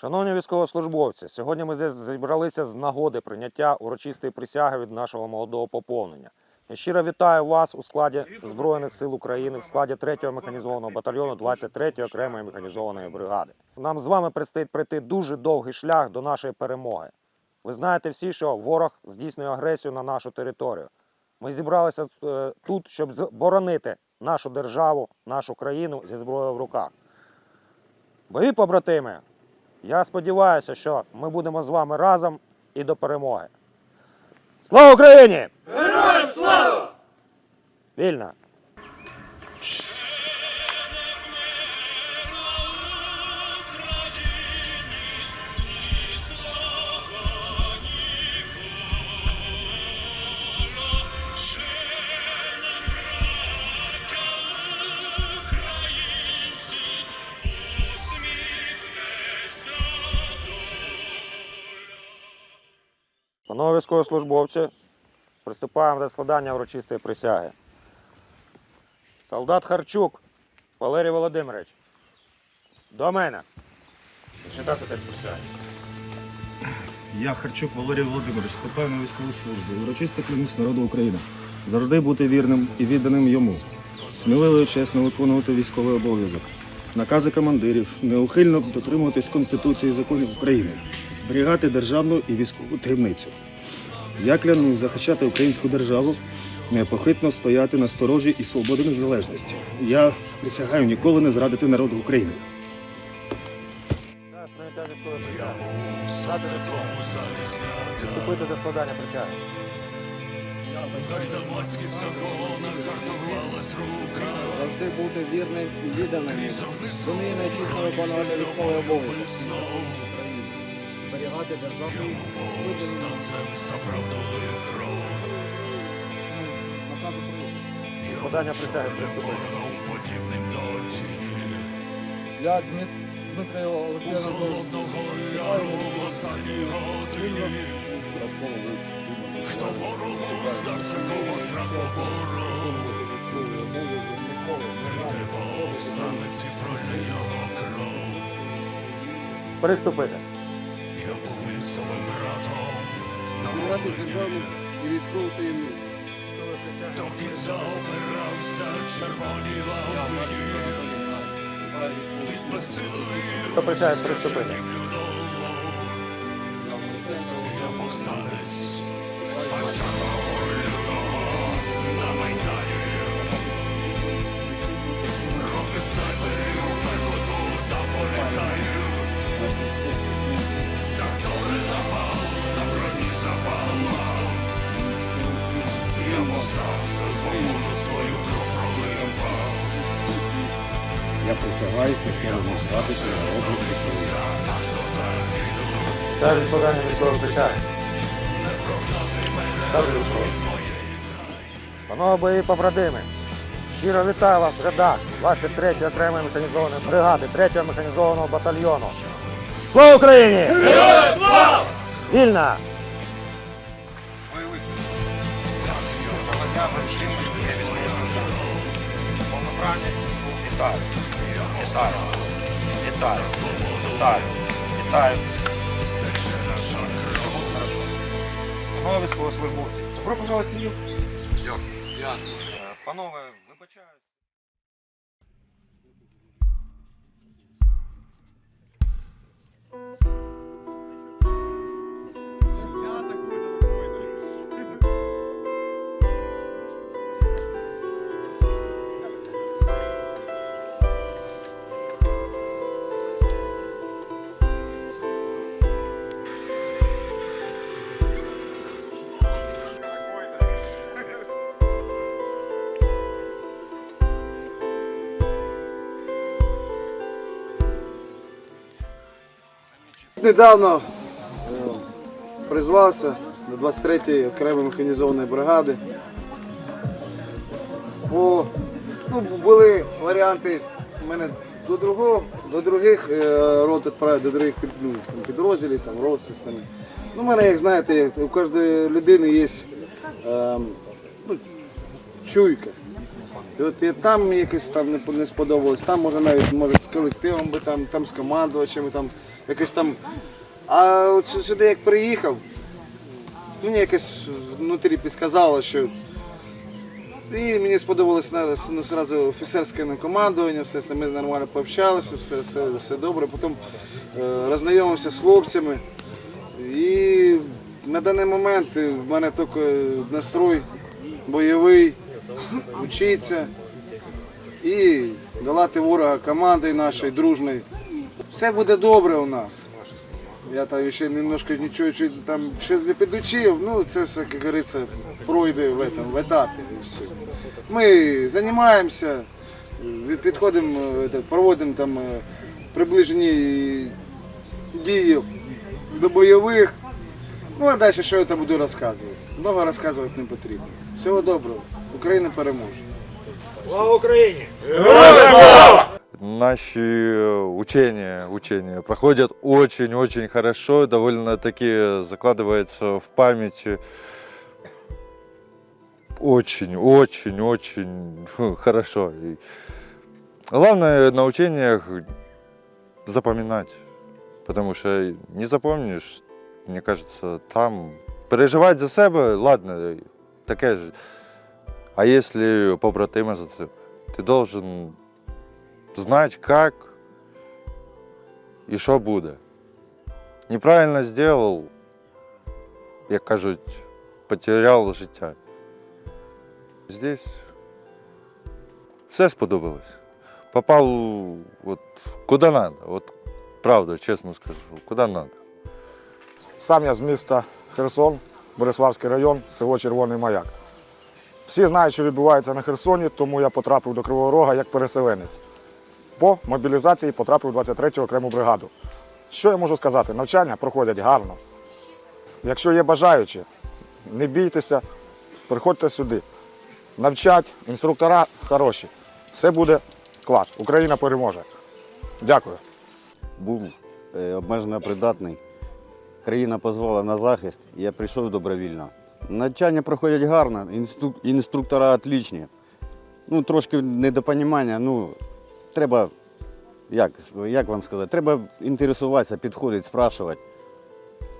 Шановні військовослужбовці, сьогодні ми зібралися з нагоди прийняття урочистої присяги від нашого молодого поповнення. Я щиро вітаю вас у складі Збройних сил України в складі 3-го механізованого батальйону 23-ї окремої механізованої бригади. Нам з вами предстоїть пройти дуже довгий шлях до нашої перемоги. Ви знаєте всі, що ворог здійснює агресію на нашу територію. Ми зібралися е, тут, щоб боронити нашу державу, нашу країну зі зброєю в руках. Бої побратими, я сподіваюся, що ми будемо з вами разом і до перемоги. Слава Україні! Героям слава! Вільно! Панове військовослужбовці, приступаємо до складання урочистої присяги. Солдат Харчук Валерій Володимирович. До мене. Читати текст присяги. Я Харчук Валерій Володимирович, вступаю на військову службу. Урочисто клянусь народу України. Завжди бути вірним і відданим йому. Сміливо і чесно виконувати військовий обов'язок. Накази командирів, неухильно дотримуватись Конституції і законів України, зберігати державну і військову таємницю. Я клянусь захищати українську державу, непохитно стояти на сторожі і свободи незалежності. Я присягаю ніколи не зрадити народу України. Да, сприйняття військової присяги. Військову. Приступити до складання присяги. завжди бути вірним і відданим, і чесно виконувати військовий обов'язок. Зберігати державну Складання присяги приступити. Я Дмит- Дмитрий Олексійович. Хто ворогу здався, кого страх Приступити. Зберігати державну і військову таємницю. До присяги приступити. Я присягаюсь на статусі народу України. Та зі складання присяги. Ставлю військову. Панове бої побратими, щиро вітаю вас в рядах 23-ї окремої механізованої бригади, 3-го механізованого батальйону. Слава Україні! Героям слава! Вільна! Вітаю. Вітаю. Вітаю. Вітаю. Вітаю. Панове військовослужбовці. Добро пожаловать в сім'ю. Дякую. Панове, вибачаю. Недавно е, призвався до 23-ї окремої механізованої бригади. Бо ну, були варіанти мене до другого, до других е, рот відправити, до других ну, підрозділів, там, рот. Ну, у мене, як знаєте, у кожної людини є е, ну, чуйка. І от і там якось там не сподобалось, там може навіть може з колективом би там, там з командувачами, там якось там. А от сюди як приїхав, мені якось внутрі підсказало, що і мені сподобалось ну, сразу офіцерське командування, все ними нормально пообщалися, все, все, все добре. Потім е, роззнайомився з хлопцями. І на даний момент в мене тільки настрой бойовий, вчитися і долати ворога командою нашої дружної. Все буде добре у нас. Я там ще немножко нічого там ще не підучив, ну це все, як говориться, пройде в, этом, в етапі і все. Ми займаємося, підходимо, е, проводимо там е, приближені дії до бойових. Ну а далі що я там буду розказувати? Много розказувати не потрібно. Всього доброго. Україна переможе. Наши э, учения, учения проходят очень-очень хорошо, довольно-таки закладывается в память очень-очень-очень хорошо. И главное на учениях запоминать, потому что не запомнишь, мне кажется, там переживать за себя, ладно, таке же. А если побратима за це, ти должен знать, как і що буде. Неправильно зробив, як кажуть, потеряв життя. Здесь все сподобалось. Попав от, куди треба. От, правда, чесно скажу, куди треба. Сам я з міста Херсон, Бориславський район, село Червоний Маяк. Всі знають, що відбувається на Херсоні, тому я потрапив до Кривого Рога як переселенець. По мобілізації потрапив в 23-ю окрему бригаду. Що я можу сказати? Навчання проходять гарно. Якщо є бажаючі, не бійтеся, приходьте сюди. Навчать, інструктора хороші. Все буде клас. Україна переможе. Дякую. був е, обмежено придатний. Країна дозволила на захист, я прийшов добровільно. Навчання проходять гарно, інстру- інструктора отлічні. Ну, трошки недопонімання, ну, треба, як, як вам сказати, треба інтересуватися, підходити, спрашувати.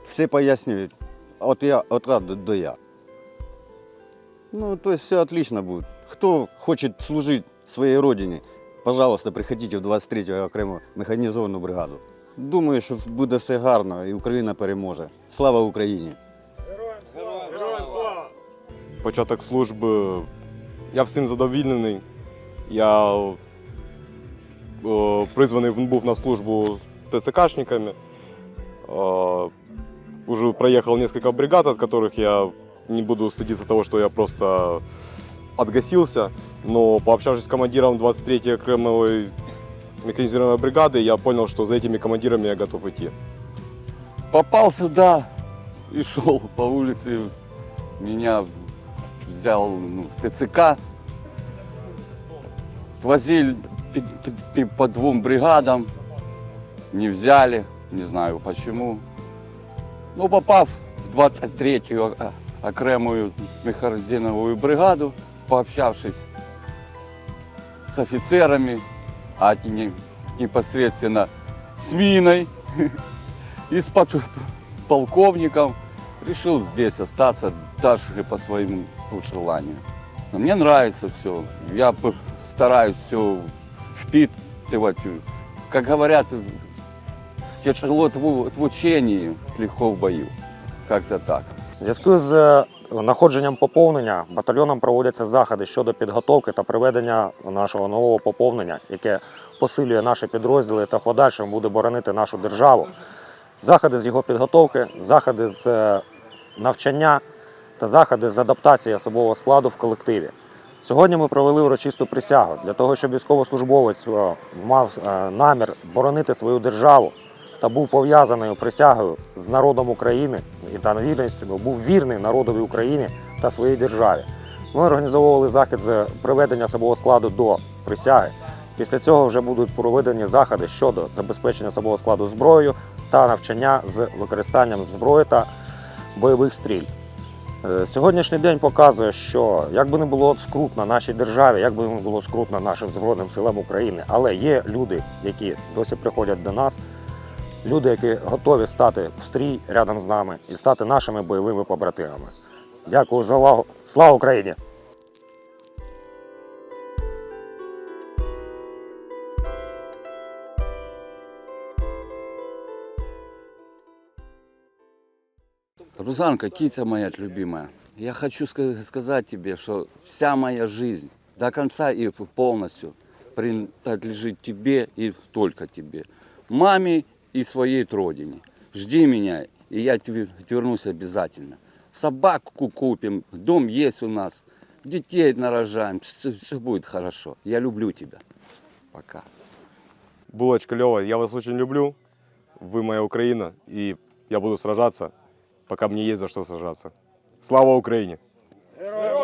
Все пояснюють, от я, от А до, до я. Ну, то есть все отлично будет. Кто хочет служить своей родине, пожалуйста, приходите в 23-ю окрему механізовану бригаду. Думаю, що буде все гарно і Україна переможе. Слава Україні! Героям слава! Героям слава! початок служби. Я всім задовільнений. Я призваний був на службу ТЦКшниками. Уже проехал несколько бригад, от которых я не буду стыдиться того, что я просто отгасился. Но пообщавшись с командиром 23-й окремовой механизированной бригады, я понял, что за этими командирами я готов идти. попал сюда и шел по улице. Меня взял ну, ТЦК. Возили пи- по двум бригадам. Не взяли, не знаю почему. Ну, попав в 23-ю о- о- окремую механизированную бригаду, пообщавшись с офицерами, а не- непосредственно с Миной, и с под- полковником решил здесь остаться даже по своему желанию. Но мне нравится все. Я стараюсь все впитывать. Как говорят, тяжело учении, легко в бою. Как-то так. Зв'язку з е, находженням поповнення батальйоном проводяться заходи щодо підготовки та приведення нашого нового поповнення, яке посилює наші підрозділи та в подальшому буде боронити нашу державу. Заходи з його підготовки, заходи з е, навчання та заходи з адаптації особового складу в колективі. Сьогодні ми провели урочисту присягу для того, щоб військовослужбовець е, мав е, намір боронити свою державу та був пов'язаною присягою з народом України і та вірністю, був вірний народові України та своїй державі. Ми організовували захід з приведення особового складу до присяги. Після цього вже будуть проведені заходи щодо забезпечення особового складу зброєю та навчання з використанням зброї та бойових стріль. Е, Сьогоднішній день показує, що як би не було скрутно нашій державі, як би не було скрутно нашим Збройним силам України, але є люди, які досі приходять до нас, люди, які готові стати в стрій рядом з нами і стати нашими бойовими побратимами. Дякую за увагу. Слава Україні! Рузанка, кица моя любимая, я хочу ска- сказать тебе, что вся моя жизнь до конца и полностью принадлежит тебе и только тебе. Маме и своей родине. Жди меня, и я вернусь обязательно. Собаку купим, дом есть у нас, детей нарожаем, все будет хорошо. Я люблю тебя. Пока. Булочка Лева, я вас очень люблю. Вы моя Украина, и я буду сражаться, пока мне есть за что сажаться. Слава Украине! Героям